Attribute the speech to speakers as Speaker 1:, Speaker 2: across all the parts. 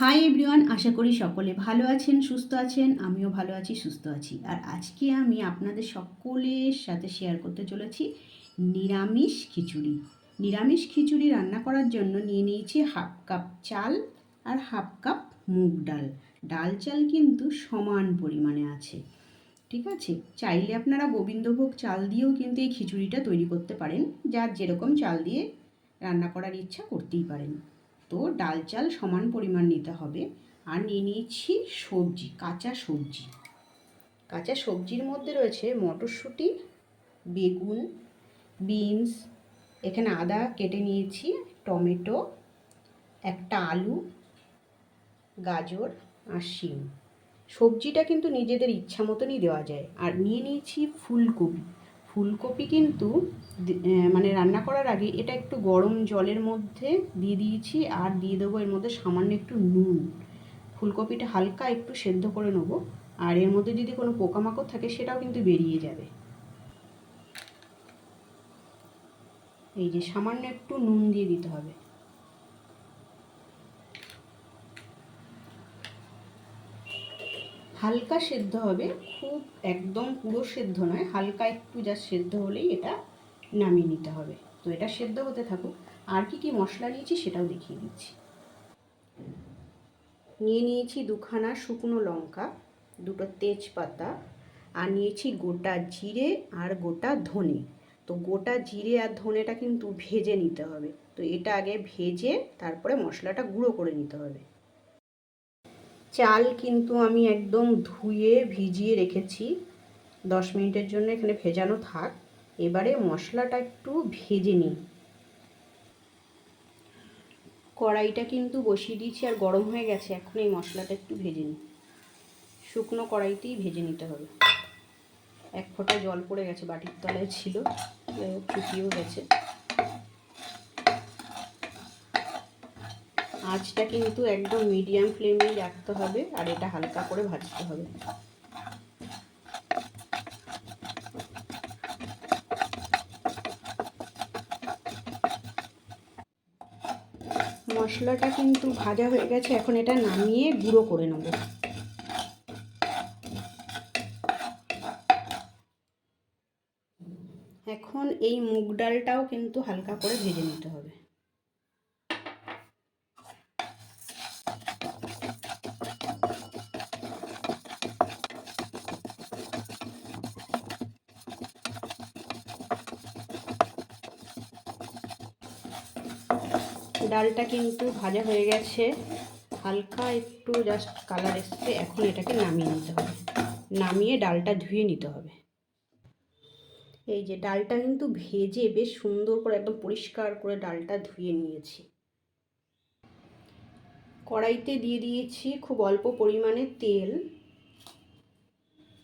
Speaker 1: Hi everyone আশা করি সকলে ভালো আছেন, সুস্থ আছেন, আমিও ভালো আছি, সুস্থ আছি। আর আজকে আমি আপনাদের সকলের সাথে শেয়ার করতে চলেছি নিরামিষ খিচুড়ি। নিরামিষ খিচুড়ি রান্না করার জন্য নিয়ে নিয়েছি হাফ কাপ চাল আর হাফ কাপ মুগ ডাল। ডাল চাল কিন্তু সমান পরিমাণে আছে, ঠিক আছে? চাইলে আপনারা গোবিন্দভোগ চাল দিয়েও কিন্তু এই খিচুড়িটা তৈরি করতে পারেন, যার যেরকম চাল দিয়ে রান্না করার ইচ্ছা করতেই পারেন। তো ডাল চাল সমান পরিমাণ নিতে হবে। আর নিয়ে নিয়েছি সবজি, কাঁচা সবজি। কাঁচা সবজির মধ্যে রয়েছে মটরশুঁটি, বেগুন, বিনস, এখানে আদা কেটে নিয়েছি, টমেটো, একটা আলু, গাজর আর শিম। সবজিটা কিন্তু নিজেদের ইচ্ছা মতনই দেওয়া যায়। আর নিয়ে নিয়েছি ফুলকপি। ফুলকপি কিন্তু মানে রান্না করার আগে এটা একটু গরম জলের মধ্যে দিয়ে দিয়েছি আর দিয়ে দেবো এর মধ্যে সামান্য একটু নুন। ফুলকপিটা হালকা একটু সেদ্ধ করে নেব আর এর মধ্যে যদি কোনো পোকামাকড় থাকে সেটাও কিন্তু বেরিয়ে যাবে। এই যে সামান্য একটু নুন দিয়ে দিতে হবে। হালকা সেদ্ধ হবে, খুব একদম পুরো সেদ্ধ নয়, হালকা একটু যা সেদ্ধ হলেই এটা নামিয়ে নিতে হবে। তো এটা সেদ্ধ হতে থাকুক। আর কি কি মশলা নিয়েছি সেটাও দেখিয়ে দিচ্ছি। নিয়ে নিয়েছি দুখানা শুকনো লঙ্কা, দুটো তেজপাতা, আর নিয়েছি গোটা জিরে আর গোটা ধনে। তো গোটা জিরে আর ধনেটা কিন্তু ভেজে নিতে হবে। তো এটা আগে ভেজে তারপরে মশলাটা গুঁড়ো করে নিতে হবে। চাল কিন্তু আমি একদম ধুয়ে ভিজিয়ে রেখেছি। দশ মিনিটের জন্য এখানে ভেজানো থাক। এবারে মশলাটা একটু ভেজে নিই। কড়াইটা কিন্তু বসিয়ে দিয়েছি আর গরম হয়ে গেছে। এখন এই মশলাটা একটু ভেজে নিই। শুকনো কড়াইতেই ভেজে নিতে হবে। এক ফোঁটা জল পড়ে গেছে, বাটির তলায় ছিল। যাই গেছে। আঁচটা কিন্তু একদম মিডিয়াম ফ্লেমেই রাখতে হবে আর এটা হালকা করে ভাজতে হবে। মশলাটা কিন্তু ভাজা হয়ে গেছে, এখন এটা নামিয়ে গুঁড়ো করে নেব। এখন এই মুগ ডালটাও কিন্তু হালকা করে ভেজে নিতে হবে। ডালটা কিন্তু ভাজা হয়ে গেছে। হালকা একটু জাস্ট কালার এসছে, এখন এটাকে নামিয়ে নিতে হবে। নামিয়ে ডালটা ধুয়ে নিতে হবে। এই যে ডালটা কিন্তু ভেজে বেশ সুন্দর করে একদম পরিষ্কার করে ডালটা ধুয়ে নিয়েছি। কড়াইতে দিয়ে দিয়েছি খুব অল্প পরিমাণে তেল।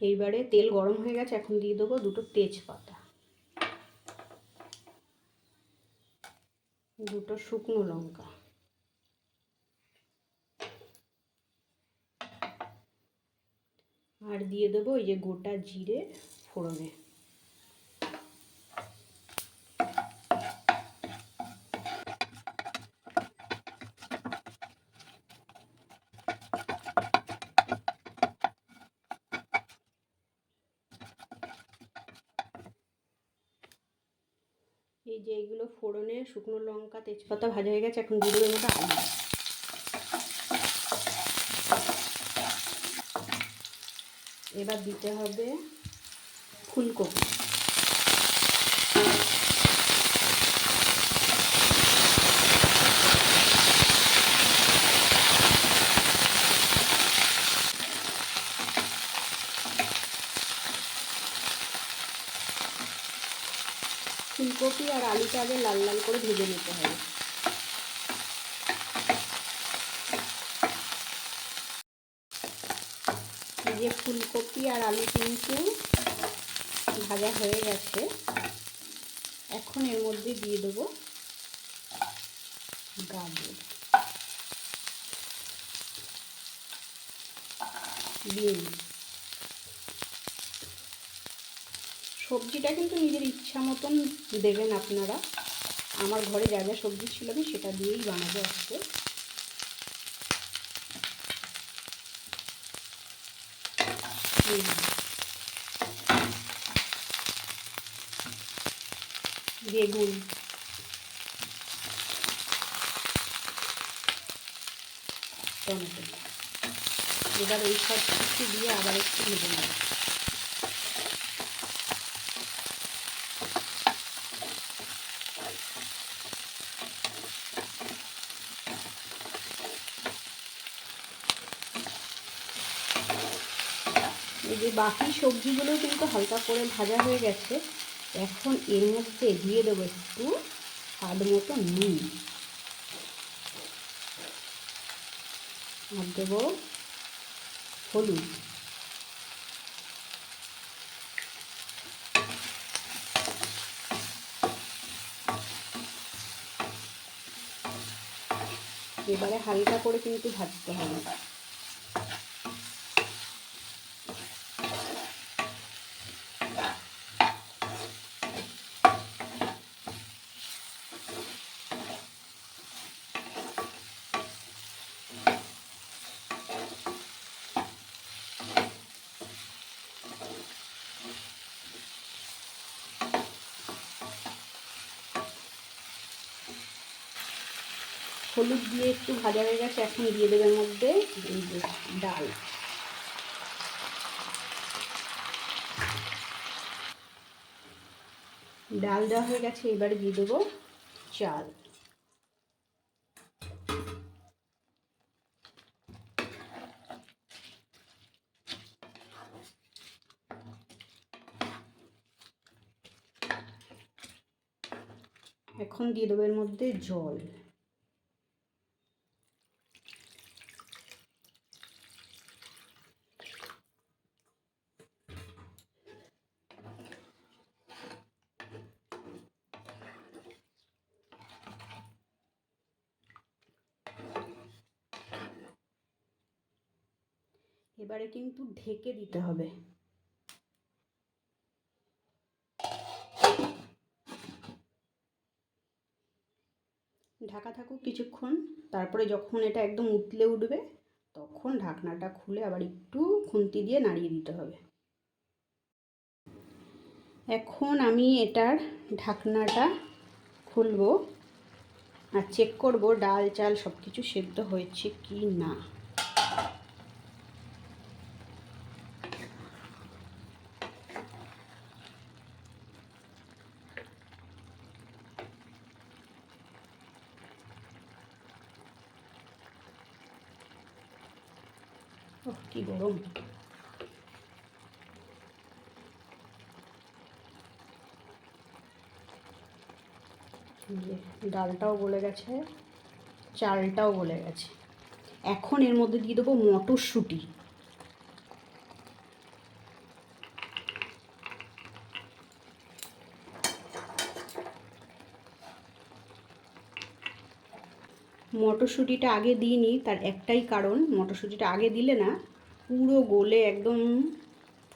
Speaker 1: এইবারে তেল গরম হয়ে গেছে, এখন দিয়ে দেবো দুটো তেজপাতা। দুটো শুকনো লঙ্কা। আর দিয়ে দেবো ওই যে গোটা জিরে ফোড়নে। এই যে এইগুলো ফোড়নে শুকনো লঙ্কা, তেজপাতা ভাজা হয়ে গেছে, এখন দিয়ে দেবো মধ্যে আলু। এবার দিতে হবে ফুলকপি। ফুলকপি আর আলুটা আগে লাল লাল করে ভেজে নিতে হবে। যে ফুলকপি আর আলু কিন্তু ভাজা হয়ে গেছে। এখন এর মধ্যে দিয়ে দেবো গাজর। বিন সবজিটা কিন্তু নিজের ইচ্ছা মতন দেবেন আপনারা। আমার ঘরে যা যা সবজি ছিল আমি সেটা দিয়েই বানাবো আজকে। বেগুন। টমেটো। এবার ওই সব কিছু দিয়ে আবার একটু নেবে। না এই যে বাকি সবজিগুলো কিন্তু হালকা করে ভাজা হয়ে গেছে, এখন এর মধ্যে দিয়ে দেবো একটু স্বাদ মতো নুন। আর দেবো হলুদ। এবারে হালকা করে কিন্তু ভাজতে হবে। হলুদ দিয়ে একটু ভাজা হয়ে গেছে, এখন দিয়ে দেবে এর মধ্যে ডাল। ডাল দেওয়া হয়ে গেছে, এবারে দিয়ে দেবো চাল। এখন দিয়ে দেবো এর মধ্যে জল। এবারে কিন্তু ঢেকে দিতে হবে। ঢাকা থাকুক কিছুক্ষণ তারপরে যখন এটা একদম উতলে উঠবে তখন ঢাকনাটা খুলে আবার একটু খুন্তি দিয়ে নাড়িয়ে দিতে হবে। এখন আমি এটার ঢাকনাটা খুলবো আর চেক করব ডাল চাল সব কিছু সেদ্ধ হয়েছে কি না। কি গরম। ডালটাও গলে গেছে চালটাও গলে গেছে। এখন এর মধ্যে দিয়ে দেবো মটরশুঁটি। মটরশুঁটিটা আগে দিইনি, তার একটাই কারণ মটরশুঁটিটা আগে দিলে না পুরো গোলে একদম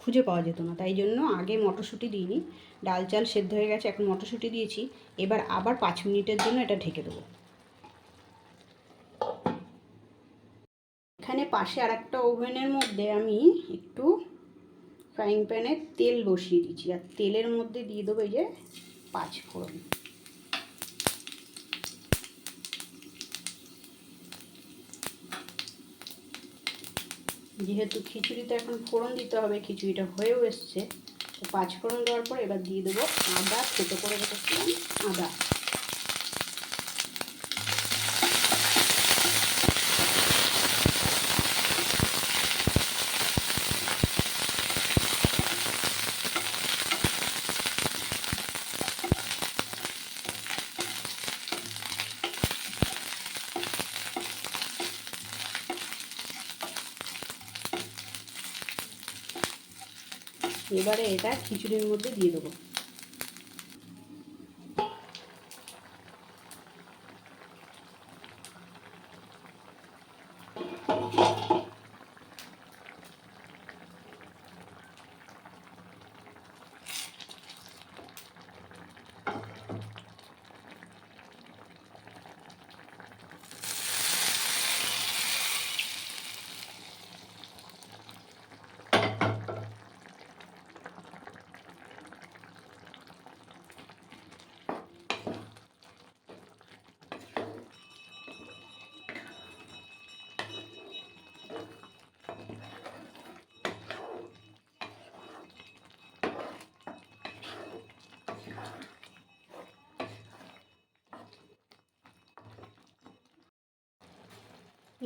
Speaker 1: খুঁজে পাওয়া যেত না। তাই জন্য আগে মটরশুঁটি দিইনি। ডাল চাল সেদ্ধ হয়ে গেছে, এখন মটরশুঁটি দিয়েছি। এবার আবার পাঁচ মিনিটের জন্য এটা ঢেকে দেবো। এখানে পাশে আর একটা ওভেনের মধ্যে আমি একটু ফ্রাইং প্যানে তেল বসিয়ে দিচ্ছি। আর তেলের মধ্যে দিয়ে দেবো এই যে পাঁচ ফোড়ন যেহেতু খিচুড়িতে এখন ফোড়ন দিতে হবে, খিচুড়িটা হয়েও এসছে। তো পাঁচ ফোড়ন দেওয়ার পর এবার দিয়ে দেবো আদা, ছোটো করে রেখেছিলাম আদা। এবারে এটা খিচুড়ির মধ্যে দিয়ে দেবো।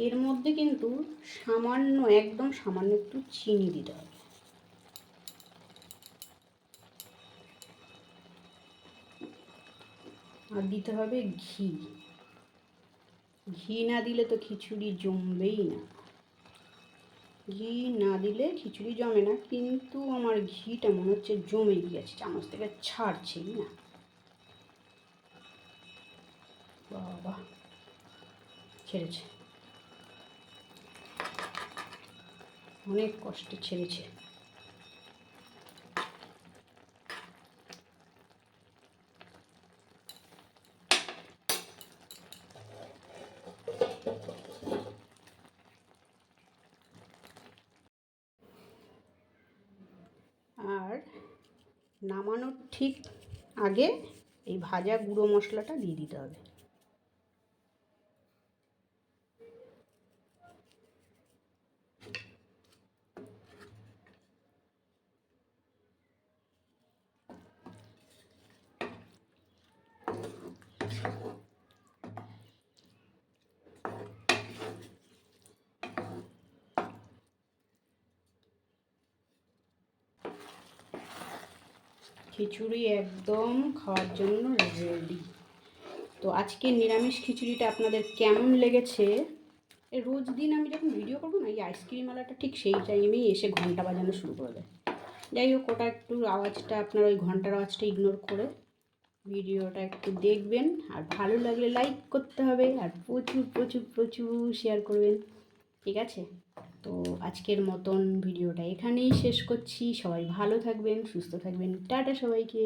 Speaker 1: এর মধ্যে কিন্তু সামান্য, একদম সামান্য একটু চিনি দিতে হবে। আর দিতে হবে ঘি। ঘি না দিলে তো খিচুড়ি জমবেই না। ঘি না দিলে খিচুড়ি জমে না, কিন্তু আমার ঘিটা মনে হচ্ছে জমে গিয়েছে, চামচ থেকে ছাড়ছেই না। বাবা, ছেড়েছে। অনেক কষ্টে ছেড়েছে। আর নামানোর ঠিক আগে এই ভাজা গুঁড়ো মশলাটা দিয়ে দিতে হবে। খিচুড়ি একদম খাওয়ার জন্য রেডি তো আজকে নিরামিষ খিচুড়িটা আপনাদের কেমন লেগেছে? রোজ দিন আমি যখন ভিডিও করব না, এই আইসক্রিমওয়ালাটা ঠিক সেই টাইমেই এসে ঘণ্টা বাজানো শুরু করে দেয়। যাই হোক, ওটা একটু আওয়াজটা, আপনার ওই ঘণ্টার আওয়াজটা ইগনোর করে ভিডিওটা একটু দেখবেন। আর ভালো লাগলে লাইক করতে হবে, আর প্রচুর প্রচুর প্রচুর শেয়ার করবেন। ঠিক আছে? তো আজকের মতন ভিডিওটা এখানেই শেষ করছি। সবাই ভালো থাকবেন সুস্থ থাকবেন। টাটা সবাইকে।